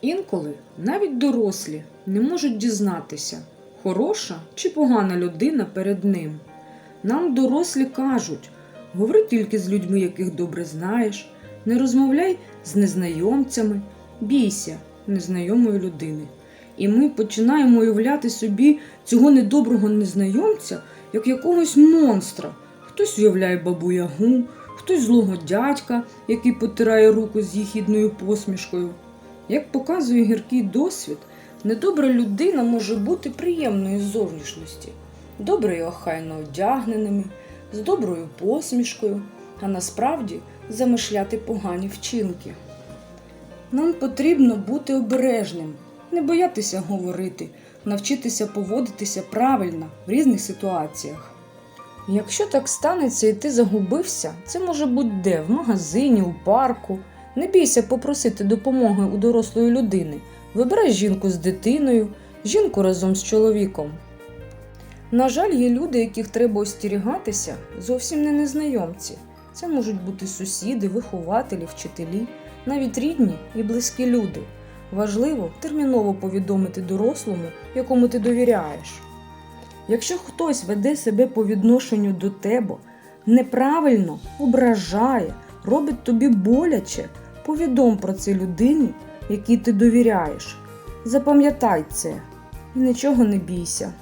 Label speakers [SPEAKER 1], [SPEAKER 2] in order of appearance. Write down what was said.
[SPEAKER 1] Інколи навіть дорослі не можуть дізнатися, хороша чи погана людина перед ним. Нам дорослі кажуть, говори тільки з людьми, яких добре знаєш, не розмовляй з незнайомцями, бійся незнайомої людини. І ми починаємо уявляти собі цього недоброго незнайомця як якогось монстра. Хтось уявляє бабу Ягу, хтось злого дядька, який потирає руку з їхідною посмішкою. Як показує гіркий досвід, недобра людина може бути приємної зовнішності, добре і охайно одягненими, з доброю посмішкою, а насправді замишляти погані вчинки. Нам потрібно бути обережним, не боятися говорити, навчитися поводитися правильно в різних ситуаціях. Якщо так станеться і ти загубився, це може бути де в магазині, у парку. Не бійся попросити допомоги у дорослої людини. Вибирай жінку з дитиною, жінку разом з чоловіком. На жаль, є люди, яких треба остерігатися, зовсім не незнайомці. Це можуть бути сусіди, вихователі, вчителі, навіть рідні і близькі люди. Важливо терміново повідомити дорослому, якому ти довіряєш. Якщо хтось веде себе по відношенню до тебе неправильно, ображає, робить тобі боляче, повідом про це людині, якій ти довіряєш. Запам'ятай це і нічого не бійся.